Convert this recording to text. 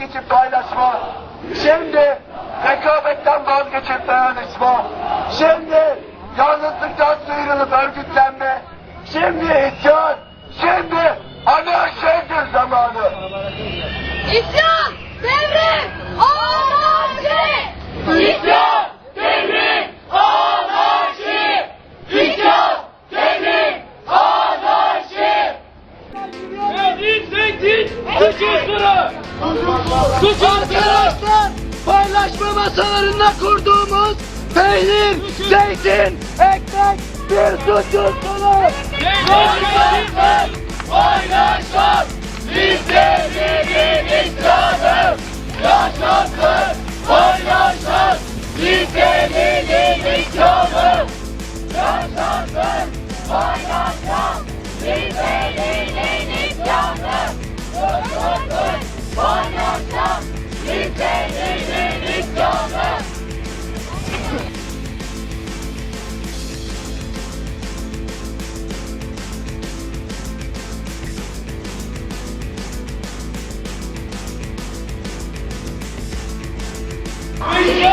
Hak paylaşma. Şimdi rekabetten vazgeçip dayanışma. Şimdi yalnızlıktan sıyrılıp örgütlenme. Şimdi isyan. Şimdi anarşidir zamanı. İsyan, devrim, anarşi. İsyan, devrim, anarşi. İsyan, devrim, anarşi. Tehdit, suç unsuru! Paylaşma masalarında kurduğumuz peynir, zeytin, ekmek bir suç unsuru. Paylaşmak! İsyan!